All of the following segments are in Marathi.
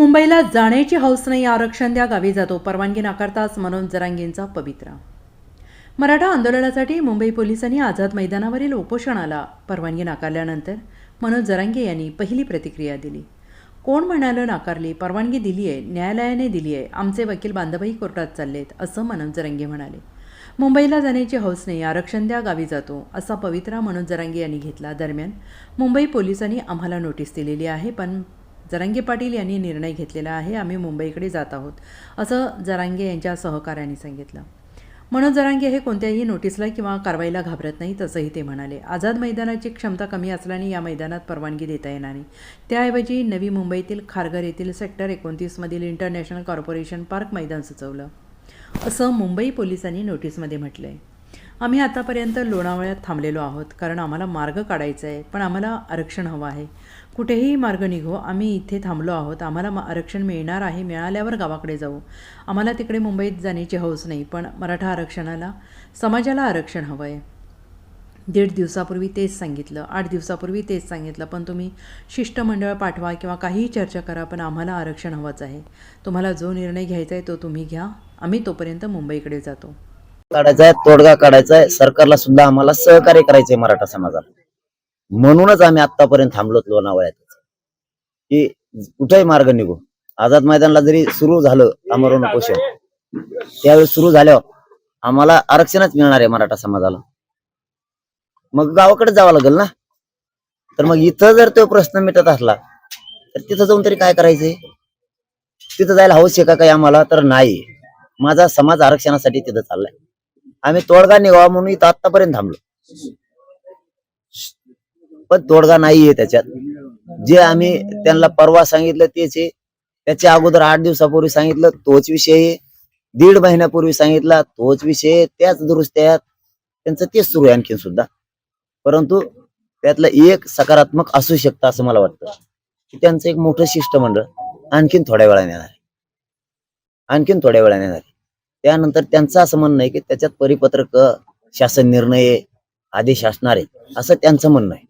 मुंबईला जाण्याची हौस नाही आरक्षण द्या गावी जातो परवानगी नाकारताच मनोज जरांगींचा पवित्रा. मराठा आंदोलनासाठी मुंबई पोलिसांनी आझाद मैदानावरील उपोषणाला परवानगी नाकारल्यानंतर मनोज जरांगे यांनी पहिली प्रतिक्रिया दिली. कोण म्हणालं नाकारली? परवानगी दिली आहे न्यायालयाने दिली आहे आमचे वकील बांधवही कोर्टात चाललेत असं मनोज जरांगे म्हणाले. मुंबईला जाण्याची हौस नाही आरक्षण द्या गावी जातो असा पवित्रा मनोज जरांगे यांनी घेतला. दरम्यान मुंबई पोलिसांनी आम्हाला नोटीस दिलेली आहे पण जरांगे पाटील यांनी निर्णय घेतलेला आहे. आम्ही मुंबईकडे जात आहोत असं जरांगे यांच्या सहकाऱ्यांनी सांगितलं. मनोज जरांगे हे कोणत्याही नोटीसला किंवा कारवाईला घाबरत नाहीत असंही ते म्हणाले. आझाद मैदानाची क्षमता कमी असल्याने या मैदानात परवानगी देता येणार नाही. त्याऐवजी नवी मुंबईतील खारघर येथील सेक्टर एकोणतीसमधील इंटरनॅशनल कॉर्पोरेशन पार्क मैदान सुचवलं. असं मुंबई पोलिसांनी नोटीसमध्ये म्हटलं आहे आम्ही आतापर्यंत लोणावळ्यात थांबलेलो आहोत कारण आम्हाला मार्ग काढायचा आहे पण आम्हाला आरक्षण हवं आहे. कुठेही मार्ग निघो आम्ही इथे थांबलो आहोत. आम्हाला मा- आरक्षण मिळणार आहे मिळाल्यावर गावाकडे जाऊ. आम्हाला तिकडे मुंबईत जाण्याची हौस नाही पण मराठा आरक्षणाला समाजाला आरक्षण हवं आहे दीड दिवसापूर्वी तेच सांगितलं आठ दिवसापूर्वी तेच सांगितलं पण तुम्ही शिष्टमंडळ पाठवा किंवा काहीही चर्चा करा पण आम्हाला आरक्षण हवंच आहे. तुम्हाला जो निर्णय घ्यायचा आहे तो तुम्ही घ्या. आम्ही तोपर्यंत मुंबईकडे जातो. काढायचा आहे तोडगा काढायचा आहे सरकारला सुद्धा आम्हाला सहकार्य करायचंय मराठा समाजाला. म्हणूनच आम्ही आतापर्यंत थांबलोत लोणावळ्यात की कुठेही मार्ग निघू. आझाद मैदानला जरी सुरू झालं आमरण उपोषण त्यावेळी सुरू झाल्यावर आम्हाला आरक्षणच मिळणार आहे मराठा समाजाला. मग गावाकडे जावं लागेल ना? तर मग इथं जर तो प्रश्न मिटत असला तर तिथं जाऊन तरी काय करायचंय? तिथं जायला हवं आहे का काही आम्हाला? तर नाही. माझा समाज आरक्षणासाठी तिथं चाललाय. आम्ही तोडगा निघावा म्हणून इथं आतापर्यंत थांबलो. पण तोडगा नाहीये त्याच्यात. जे आम्ही त्यांना परवा सांगितलं तेच आहे. त्याच्या अगोदर आठ दिवसापूर्वी सांगितलं तोच विषय आहे. दीड महिन्यापूर्वी सांगितला तोच विषय आहे. त्याच दुरुस्त्यात त्यांचं तेच सुरू आहे आणखीन सुद्धा. परंतु त्यातलं एक सकारात्मक असू शकतं असं मला वाटतं. की त्यांचं एक मोठं शिष्टमंडळ आणखीन थोड्या वेळाने येणार आणखीन थोड्या वेळाने येणार त्यानंतर त्यांचं असं म्हणणं आहे की त्याच्यात परिपत्रक शासन निर्णय आदेश असणार आहे असं त्यांचं म्हणणं आहे.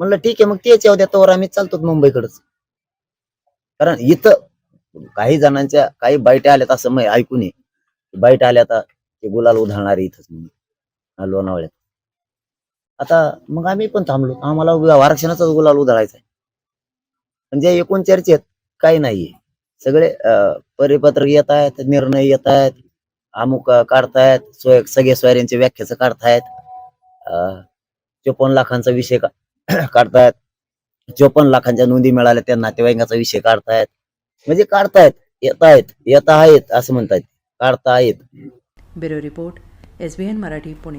म्हणलं ठीक आहे मग तेच येऊ द्या तोवर आम्ही चालतो मुंबईकडच. कारण इथं काही जणांच्या काही बायट्या आल्यात असं मी ऐकून ये बाईट आल्या आता ते गुलाल उधळणारे इथंच म्हणून लोणावळ्यात. आता मग आम्ही पण थांबलो. आम्हाला आरक्षणाचाच गुलाल उधळायचा आहे. म्हणजे एकूण चर्चेत काही नाहीये. सगळे परिपत्रक येत आहेत निर्णय येत आहेत अमुक काढतायत सोय सगळे सोयऱ्यांचे व्याख्याचं काढतायत. चोपन्न लाखांचा विषय काढतायत. चोपन्न लाखांच्या नोंदी मिळाल्या त्या नातेवाईकांचा विषय काढतायत. म्हणजे काढतायत येत आहेत येत आहेत असं म्हणतायत. काढता आहेत bureau report S Marathi Pune.